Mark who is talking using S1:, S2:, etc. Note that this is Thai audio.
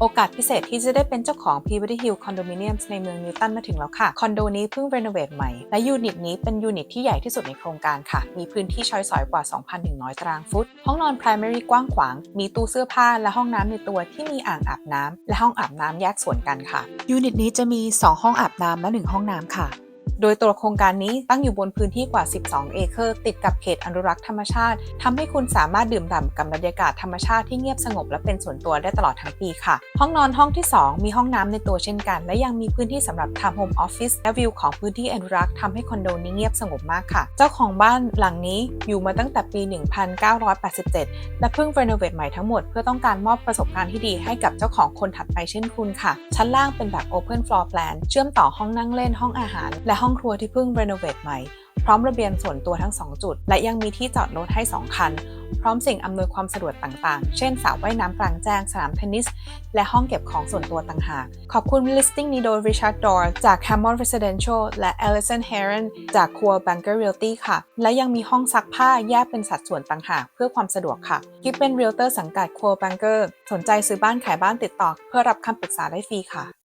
S1: โอกาสพิเศษที่จะได้เป็นเจ้าของ Peabody Hill Condominiums ในเมืองนิวตันมาถึงแล้วค่ะ คอนโดนี้เพิ่งรีโนเวทใหม่ และยูนิตนี้เป็นยูนิตที่ใหญ่ที่สุดในโครงการค่ะ มีพื้นที่ช้อยสอยกว่า 2,100 ตารางฟุต ห้องนอน primary กว้างขวาง มีตู้เสื้อผ้าและห้องน้ำในตัวที่มีอ่างอาบน้ำและห้องอาบน้ำแยกส่วนกันค่ะ ยูนิตนี้จะมี 2 ห้องอาบน้ำและ 1 ห้องน้ำค่ะ โดยตัวโครงการนี้ตั้งอยู่บนพื้นที่กว่า 12 เอเคอร์ ติดกับเขตอนุรักษ์ธรรมชาติทำให้คุณสามารถดื่มด่ำกับบรรยากาศธรรมชาติที่เงียบสงบและเป็นส่วนตัวได้ตลอดทั้งปีค่ะ ห้องนอนห้องที่ 2 มีห้องน้ำในตัวเช่นกัน และยังมีพื้นที่สำหรับทำโฮมออฟฟิศและวิวของพื้นที่อนุรักษ์ทำให้คอนโดนี้เงียบสงบมากค่ะ เจ้าของบ้านหลังนี้อยู่มาตั้งแต่ปี 1987 และเพิ่งรีโนเวทใหม่ทั้งหมดเพื่อต้องการมอบประสบการณ์ที่ดีให้กับเจ้าของคนถัดไปเช่นคุณค่ะ ชั้นล่างเป็นแบบ Open Floor Plan เชื่อมต่อห้องนั่งเล่นห้องอาหาร และห้อง้องครัวที่เพิ่งรีโนเวทใหม่ พร้อมระเบียงส่วนตัวทั้ง 2 จุด และยังมีที่จอดรถให้ 2 คัน พร้อมสิ่งอำนวยความสะดวกต่างๆ เช่นสระว่ายน้ำกลางแจ้ง สนามเทนนิส และห้องเก็บของส่วนตัวต่างหาก ขอบคุณ listing นี้โดย Richard Dor จาก Hammond Residential และ Alison Heron จาก Core Banker Realty ค่ะ และยังมีห้องซักผ้าแยกเป็นสัดส่วนต่างหากเพื่อความสะดวกค่ะกิฟเป็น Realtor สังกัด Core Banker สนใจซื้อบ้านขายบ้านติดต่อ เพื่อรับคำปรึกษาได้ฟรีค่ะ